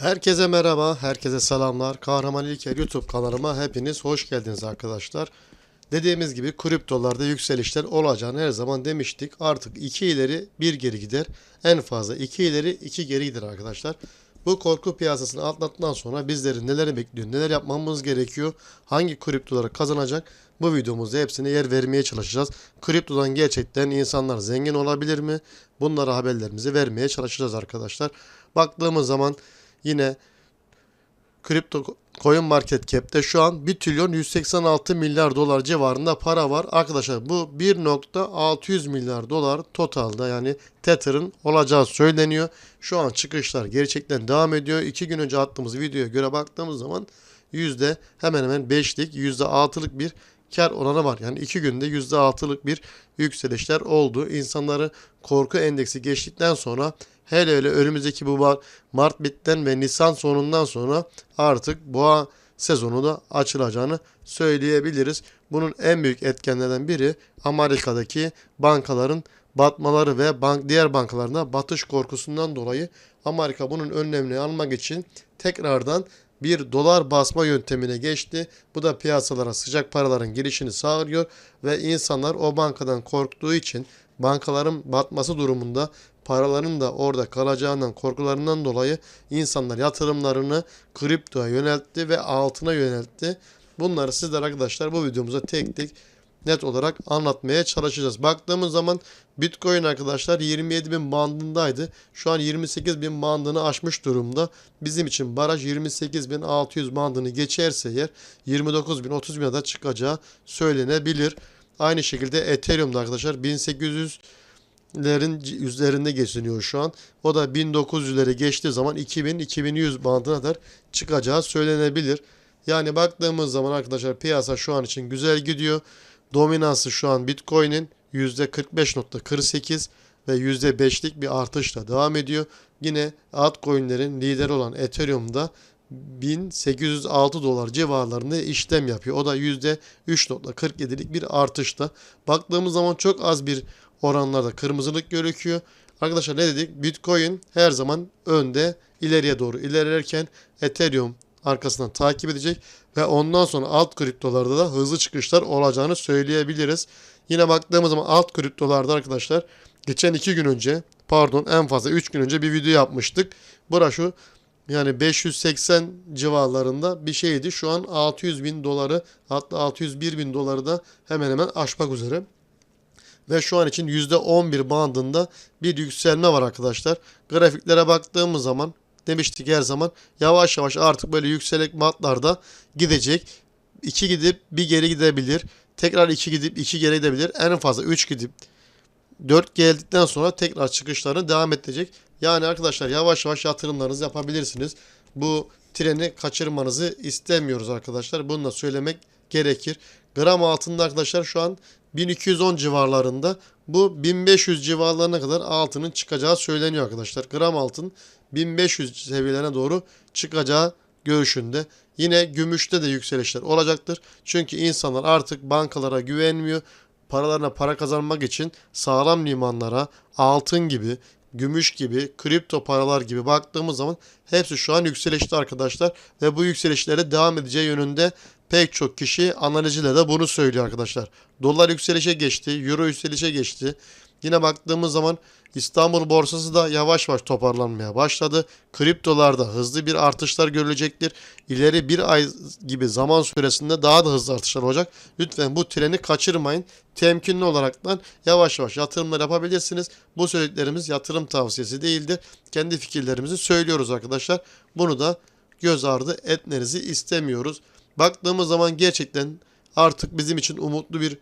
Herkese merhaba, herkese selamlar. Kahraman İlker YouTube kanalıma hepiniz hoş geldiniz arkadaşlar. Dediğimiz gibi kriptolarda yükselişler olacağını her zaman demiştik. Artık 2 ileri 1 geri gider. En fazla 2 ileri 2 geri gider arkadaşlar. Bu korku piyasasını atlattıktan sonra bizleri neler bekliyor, neler yapmamız gerekiyor, hangi kriptoları kazanacak bu videomuzda hepsine yer vermeye çalışacağız. Kriptodan gerçekten insanlar zengin olabilir mi? Bunlara haberlerimizi vermeye çalışacağız arkadaşlar. Baktığımız zaman yine Kripto Coin Market Cap'te şu an 1 trilyon 186 milyar dolar civarında para var. Arkadaşlar bu 1.600 milyar dolar totalda yani Tether'ın olacağı söyleniyor. Şu an çıkışlar gerçekten devam ediyor. 2 gün önce attığımız videoya göre baktığımız zaman yüzde hemen hemen 5'lik %6'lık bir kar oranı var. Yani 2 günde %6'lık bir yükselişler oldu. İnsanları korku endeksi geçtikten sonra hele hele önümüzdeki bu Mar- Mart bitten ve Nisan sonundan sonra artık boğa sezonu da açılacağını söyleyebiliriz. Bunun en büyük etkenlerden biri Amerika'daki bankaların batmaları ve bank diğer bankalarına batış korkusundan dolayı Amerika bunun önlemini almak için tekrardan bir dolar basma yöntemine geçti. Bu da piyasalara sıcak paraların girişini sağlıyor ve insanlar o bankadan korktuğu için bankaların batması durumunda paraların da orada kalacağından korkularından dolayı insanlar yatırımlarını kriptoya yöneltti ve altına yöneltti. Bunları sizler arkadaşlar bu videomuzda tek tek net olarak anlatmaya çalışacağız. Baktığımız zaman Bitcoin arkadaşlar 27 bin bandındaydı. Şu an 28 bin bandını aşmış durumda. Bizim için baraj 28 bin 600 bandını geçerse eğer 29 bin 30 bin da çıkacağı söylenebilir. Aynı şekilde Ethereum'da arkadaşlar 1800 lerin üzerinde geçiniyor şu an. O da 1900'leri geçtiği zaman 2000-2100 bandına kadar çıkacağı söylenebilir. Yani baktığımız zaman arkadaşlar piyasa şu an için güzel gidiyor. Dominansı şu an Bitcoin'in %45.48 ve %5'lik bir artışla devam ediyor. Yine altcoin'lerin lideri olan Ethereum'da 1806 dolar civarlarında işlem yapıyor. O da %3.47'lik bir artışta. Baktığımız zaman çok az bir oranlarda kırmızılık gözüküyor. Arkadaşlar ne dedik? Bitcoin her zaman önde ileriye doğru ilerlerken Ethereum arkasından takip edecek ve ondan sonra alt kriptolarda da hızlı çıkışlar olacağını söyleyebiliriz. Yine baktığımız zaman alt kriptolarda arkadaşlar geçen 2 gün önce pardon en fazla 3 gün önce bir video yapmıştık. Bura şu yani 580 civarlarında bir şeydi. Şu an 600 bin doları hatta 601 bin doları da hemen hemen aşmak üzere. Ve şu an için %11 bandında bir yükselme var arkadaşlar. Grafiklere baktığımız zaman demiştik her zaman yavaş yavaş artık böyle yükselek matlarda gidecek. 2 gidip bir geri gidebilir. Tekrar 2 gidip 2 geri gidebilir. En fazla 3 gidip 4 geldikten sonra tekrar çıkışlarını devam edecek. Yani arkadaşlar yavaş yavaş yatırımlarınızı yapabilirsiniz. Bu treni kaçırmanızı istemiyoruz arkadaşlar. Bunu da söylemek gerekir. Gram altında arkadaşlar şu an 1210 civarlarında. Bu 1500 civarlarına kadar altının çıkacağı söyleniyor arkadaşlar. Gram altın 1500 seviyelerine doğru çıkacağı görüşünde. Yine gümüşte de yükselişler olacaktır. Çünkü insanlar artık bankalara güvenmiyor. Paralarına para kazanmak için sağlam limanlara, altın gibi, gümüş gibi, kripto paralar gibi baktığımız zaman hepsi şu an yükselişte arkadaşlar. Ve bu yükselişlere devam edeceği yönünde pek çok kişi analizciler de bunu söylüyor arkadaşlar. Dolar yükselişe geçti, euro yükselişe geçti. Yine baktığımız zaman İstanbul borsası da yavaş yavaş toparlanmaya başladı. Kriptolarda hızlı bir artışlar görülecektir. İleri bir ay gibi zaman süresinde daha da hızlı artışlar olacak. Lütfen bu treni kaçırmayın. Temkinli olaraktan yavaş yavaş yatırımlar yapabilirsiniz. Bu söylediklerimiz yatırım tavsiyesi değildir. Kendi fikirlerimizi söylüyoruz arkadaşlar. Bunu da göz ardı etmenizi istemiyoruz. Baktığımız zaman gerçekten artık bizim için umutlu bir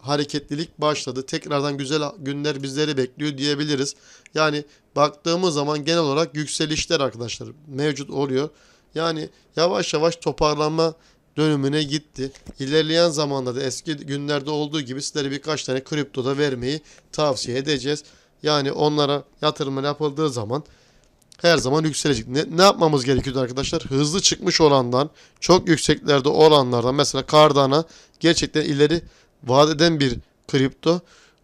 hareketlilik başladı. Tekrardan güzel günler bizleri bekliyor diyebiliriz. Yani baktığımız zaman genel olarak yükselişler arkadaşlar mevcut oluyor. Yani yavaş yavaş toparlanma dönümüne gitti. İlerleyen zamanda da eski günlerde olduğu gibi sizlere birkaç tane kriptoda vermeyi tavsiye edeceğiz. Yani onlara yatırımlar yapıldığı zaman her zaman yükselecek. Ne, ne yapmamız gerekiyordu arkadaşlar? Hızlı çıkmış olandan, çok yükseklerde olanlardan mesela Cardano gerçekten ileri vaat eden bir kripto.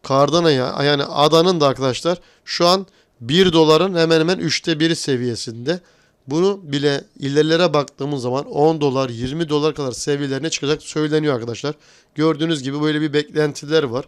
Cardano'ya yani ADA'nın da arkadaşlar şu an 1 doların hemen hemen 3'te 1'i seviyesinde. Bunu bile ilerlere baktığımız zaman 10 dolar 20 dolar kadar seviyelerine çıkacak söyleniyor arkadaşlar. Gördüğünüz gibi böyle bir beklentiler var.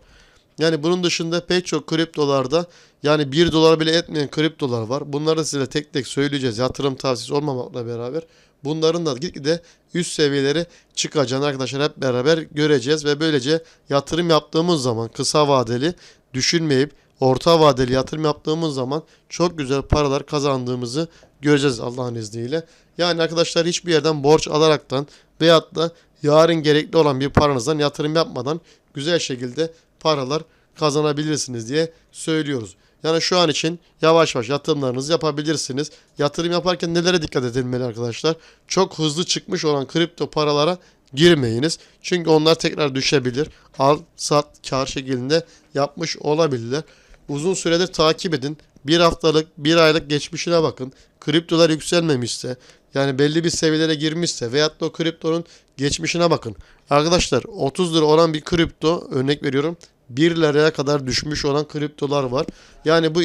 Yani bunun dışında pek çok kriptolarda yani 1 dolar bile etmeyen kriptolar var. Bunları size tek tek söyleyeceğiz. Yatırım tavsiyesi olmamakla beraber. Bunların da gitgide üst seviyeleri çıkacağını arkadaşlar hep beraber göreceğiz. Ve böylece yatırım yaptığımız zaman kısa vadeli düşünmeyip orta vadeli yatırım yaptığımız zaman çok güzel paralar kazandığımızı göreceğiz Allah'ın izniyle. Yani arkadaşlar hiçbir yerden borç alaraktan veyahut da yarın gerekli olan bir paranızdan yatırım yapmadan güzel şekilde paralar kazanabilirsiniz diye söylüyoruz. Yani şu an için yavaş yavaş yatırımlarınızı yapabilirsiniz. Yatırım yaparken nelere dikkat edilmeli arkadaşlar? Çok hızlı çıkmış olan kripto paralara girmeyiniz. Çünkü onlar tekrar düşebilir. Al, sat, kar şeklinde yapmış olabilirler. Uzun süredir takip edin. Bir haftalık, bir aylık geçmişine bakın. Kriptolar yükselmemişse, yani belli bir seviyelere girmişse veyahut da o kriptonun geçmişine bakın. Arkadaşlar 30 lira olan bir kripto örnek veriyorum 1 liraya kadar düşmüş olan kriptolar var. Yani bu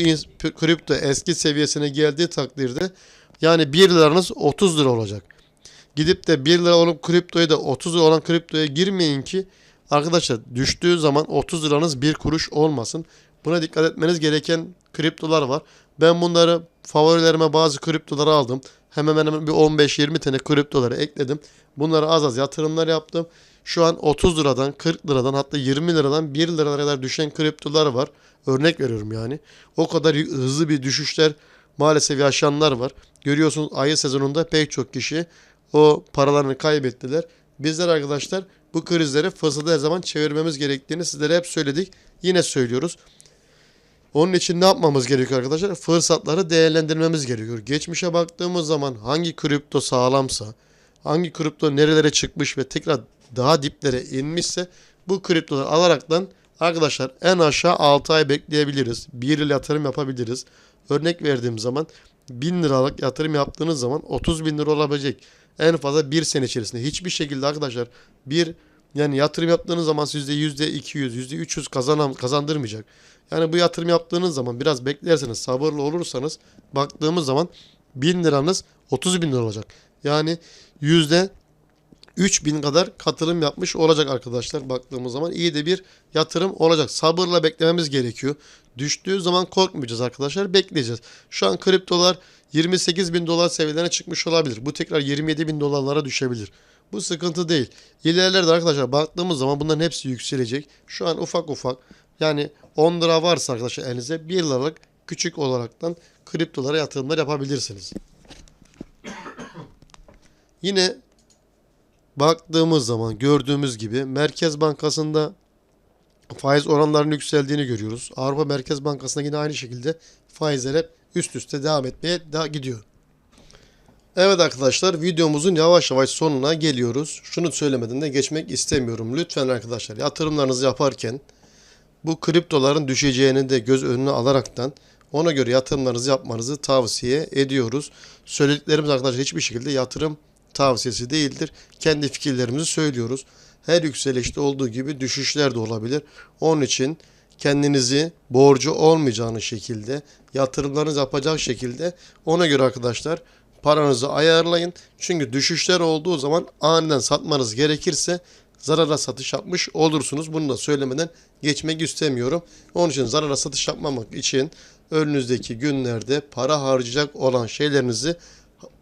kripto eski seviyesine geldiği takdirde yani 1 liranız 30 lira olacak. Gidip de 1 lira olan kriptoya da 30 lira olan kriptoya girmeyin ki arkadaşlar düştüğü zaman 30 liranız 1 kuruş olmasın. Buna dikkat etmeniz gereken kriptolar var. Ben bunları favorilerime bazı kriptoları aldım. Hemen hemen bir 15-20 tane kriptoları ekledim. Bunları az az yatırımlar yaptım. Şu an 30 liradan, 40 liradan hatta 20 liradan 1 liraya kadar düşen kriptolar var. Örnek veriyorum yani. O kadar hızlı bir düşüşler maalesef yaşayanlar var. Görüyorsunuz ayı sezonunda pek çok kişi o paralarını kaybettiler. Bizler arkadaşlar bu krizleri fırsata her zaman çevirmemiz gerektiğini sizlere hep söyledik. Yine söylüyoruz. Onun için ne yapmamız gerekiyor arkadaşlar? Fırsatları değerlendirmemiz gerekiyor. Geçmişe baktığımız zaman hangi kripto sağlamsa, hangi kripto nerelere çıkmış ve tekrar daha diplere inmişse bu kriptoları alaraktan arkadaşlar en aşağı 6 ay bekleyebiliriz. 1 yıl yatırım yapabiliriz. Örnek verdiğim zaman 1000 liralık yatırım yaptığınız zaman 30 bin lira olabilecek. En fazla 1 sene içerisinde. Hiçbir şekilde arkadaşlar bir yani yatırım yaptığınız zaman sizde %200, %300 kazanam, kazandırmayacak. Yani bu yatırım yaptığınız zaman biraz beklerseniz, sabırlı olursanız baktığımız zaman 1000 liranız 30 bin lira olacak. Yani yüzde 3000 kadar katılım yapmış olacak arkadaşlar baktığımız zaman iyi de bir yatırım olacak. Sabırla beklememiz gerekiyor. Düştüğü zaman korkmayacağız arkadaşlar bekleyeceğiz. Şu an kriptolar 28 bin dolar seviyelerine çıkmış olabilir. Bu tekrar 27 bin dolarlara düşebilir. Bu sıkıntı değil. İlerlerde arkadaşlar baktığımız zaman bunların hepsi yükselecek. Şu an ufak ufak yani 10 lira varsa arkadaşlar elinize 1 liralık küçük olaraktan kriptolara yatırımlar yapabilirsiniz. Yine baktığımız zaman gördüğümüz gibi Merkez Bankası'nda faiz oranlarının yükseldiğini görüyoruz. Avrupa Merkez Bankası'nda yine aynı şekilde faizler hep üst üste devam etmeye daha gidiyor. Evet arkadaşlar videomuzun yavaş yavaş sonuna geliyoruz. Şunu söylemeden de geçmek istemiyorum. Lütfen arkadaşlar yatırımlarınızı yaparken bu kriptoların düşeceğini de göz önüne alaraktan ona göre yatırımlarınızı yapmanızı tavsiye ediyoruz. Söylediklerimiz arkadaşlar hiçbir şekilde yatırım tavsiyesi değildir. Kendi fikirlerimizi söylüyoruz. Her yükselişte olduğu gibi düşüşler de olabilir. Onun için kendinizi borcu olmayacağınız şekilde yatırımlarınızı yapacak şekilde ona göre arkadaşlar paranızı ayarlayın. Çünkü düşüşler olduğu zaman aniden satmanız gerekirse zarara satış yapmış olursunuz. Bunu da söylemeden geçmek istemiyorum. Onun için zarara satış yapmamak için önünüzdeki günlerde para harcayacak olan şeylerinizi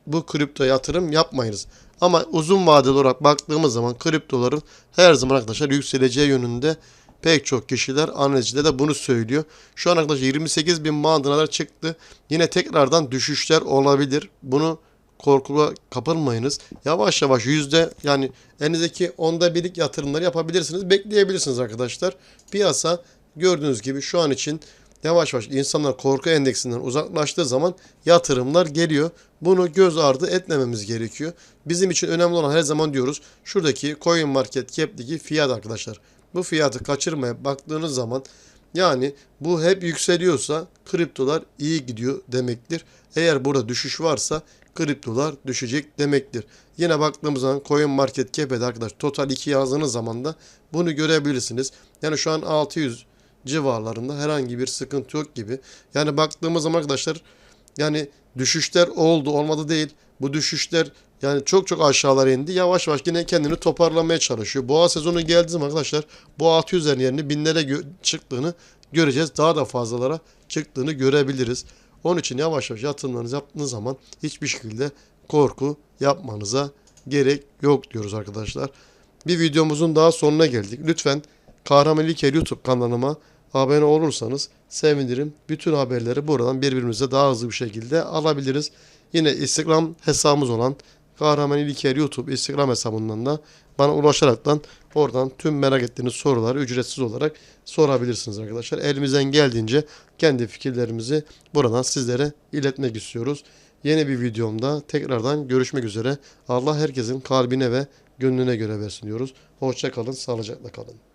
bu kripto yatırım yapmayınız. Ama uzun vadeli olarak baktığımız zaman kriptoların her zaman arkadaşlar yükseleceği yönünde pek çok kişiler analizde de bunu söylüyor. Şu an arkadaşlar 28 bin bandına çıktı. Yine tekrardan düşüşler olabilir. Bunu korkuya kapılmayınız. Yavaş yavaş yüzde yani elinizdeki onda birlik yatırımları yapabilirsiniz. Bekleyebilirsiniz arkadaşlar. Piyasa gördüğünüz gibi şu an için yavaş yavaş insanlar korku endeksinden uzaklaştığı zaman yatırımlar geliyor. Bunu göz ardı etmememiz gerekiyor. Bizim için önemli olan her zaman diyoruz şuradaki coin market cap'teki fiyat arkadaşlar. Bu fiyatı kaçırmaya baktığınız zaman yani bu hep yükseliyorsa kriptolar iyi gidiyor demektir. Eğer burada düşüş varsa kriptolar düşecek demektir. Yine baktığımız zaman Coin Market Cap'de arkadaş total 2 yazdığınız zaman da bunu görebilirsiniz. Yani şu an 600 civarlarında herhangi bir sıkıntı yok gibi. Yani baktığımız zaman arkadaşlar yani düşüşler oldu olmadı değil. Bu düşüşler yani çok çok aşağılara indi. Yavaş yavaş yine kendini toparlamaya çalışıyor. Boğa sezonu geldiği zaman arkadaşlar bu 600'lerin yerini binlere çıktığını göreceğiz. Daha da fazlalara çıktığını görebiliriz. Onun için yavaş yavaş yatırımlarınızı yaptığınız zaman hiçbir şekilde korku yapmanıza gerek yok diyoruz arkadaşlar. Bir videomuzun daha sonuna geldik. Lütfen Kahraman İlker YouTube kanalıma abone olursanız sevinirim. Bütün haberleri buradan birbirimize daha hızlı bir şekilde alabiliriz. Yine Instagram hesabımız olan Kahraman İlker YouTube Instagram hesabından da bana ulaşaraktan oradan tüm merak ettiğiniz soruları ücretsiz olarak sorabilirsiniz arkadaşlar. Elimizden geldiğince kendi fikirlerimizi buradan sizlere iletmek istiyoruz. Yeni bir videomda tekrardan görüşmek üzere. Allah herkesin kalbine ve gönlüne göre versin diyoruz. Hoşça kalın, sağlıcakla kalın.